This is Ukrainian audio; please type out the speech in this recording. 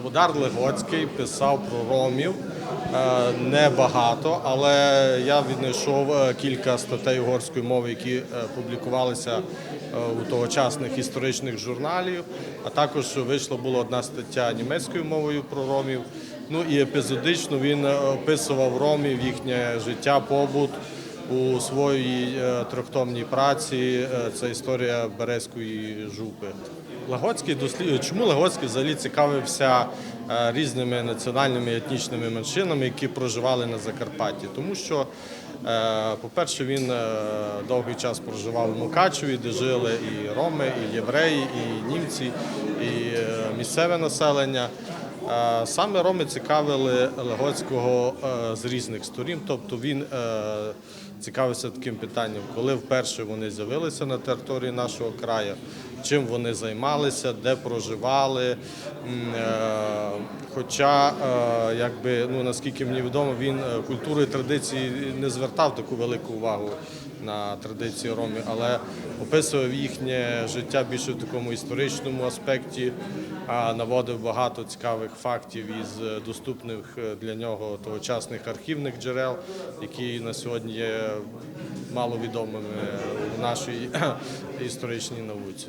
Богдар Легоцький писав про ромів. Е, Небагато, але я віднайшов е, кілька статей угорської мови, які е, публікувалися у тогочасних історичних журналів. А також вийшла була одна стаття німецькою мовою про ромів. Ну і епізодично він описував ромів, їхнє життя, побут у своїй трьохтомній праці. Це історія Березької жупи. Лагоцький дослід... Чому Лагоцький взагалі цікавився е, різними національними і етнічними меншинами, які проживали на Закарпатті? Тому що, е, по-перше, він е, довгий час проживав у Мукачеві, де жили і роми, і євреї, і німці, і е, місцеве населення. Е, Саме роми цікавили Лагоцького е, з різних сторін, тобто він е, цікавився таким питанням, коли вперше вони з'явилися на території нашого краю, чим вони займалися, де проживали. Е, Хоча, е, якби, ну, наскільки мені відомо, він е, культуру і традиції не звертав таку велику увагу на традиції ромів, але описував їхнє життя більше в такому історичному аспекті, наводив багато цікавих фактів із доступних для нього тогочасних архівних джерел, які на сьогодні є маловідомими у нашій історичній науці.